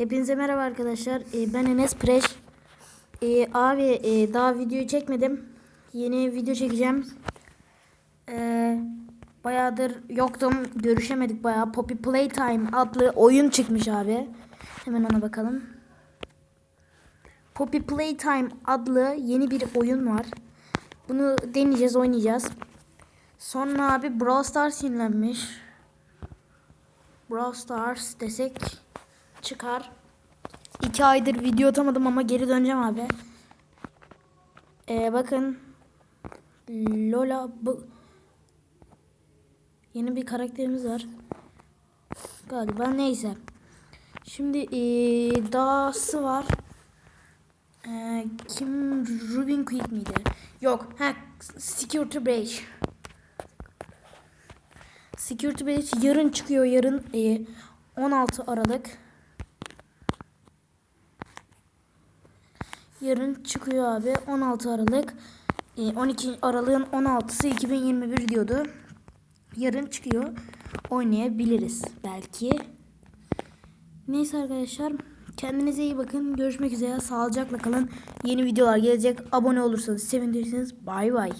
Hepinize merhaba arkadaşlar. Ee, ben Enes Preş. Ee, abi e, daha videoyu çekmedim. Yeni video çekeceğim. Ee, bayağıdır yoktum. Görüşemedik bayağı. Poppy Playtime adlı oyun çıkmış abi. Hemen ona bakalım. Poppy Playtime adlı yeni bir oyun var. Bunu deneyeceğiz, oynayacağız. Sonra abi Brawl Stars yenilenmiş. Brawl Stars desek çıkar. İki aydır video atamadım ama geri döneceğim abi. Ee, bakın. Lola bu. Yeni bir karakterimiz var. Galiba neyse. Şimdi ee, dağısı var. Ee, kim Rubin Quick miydi? Yok. Ha, Security Breach. Security Breach yarın çıkıyor. Yarın ee, 16 Aralık. Yarın çıkıyor abi 16 Aralık. Ee, 12 Aralık'ın 16'sı 2021 diyordu. Yarın çıkıyor. Oynayabiliriz belki. Neyse arkadaşlar. Kendinize iyi bakın. Görüşmek üzere. Sağlıcakla kalın. Yeni videolar gelecek. Abone olursanız sevinirsiniz. Bay bay.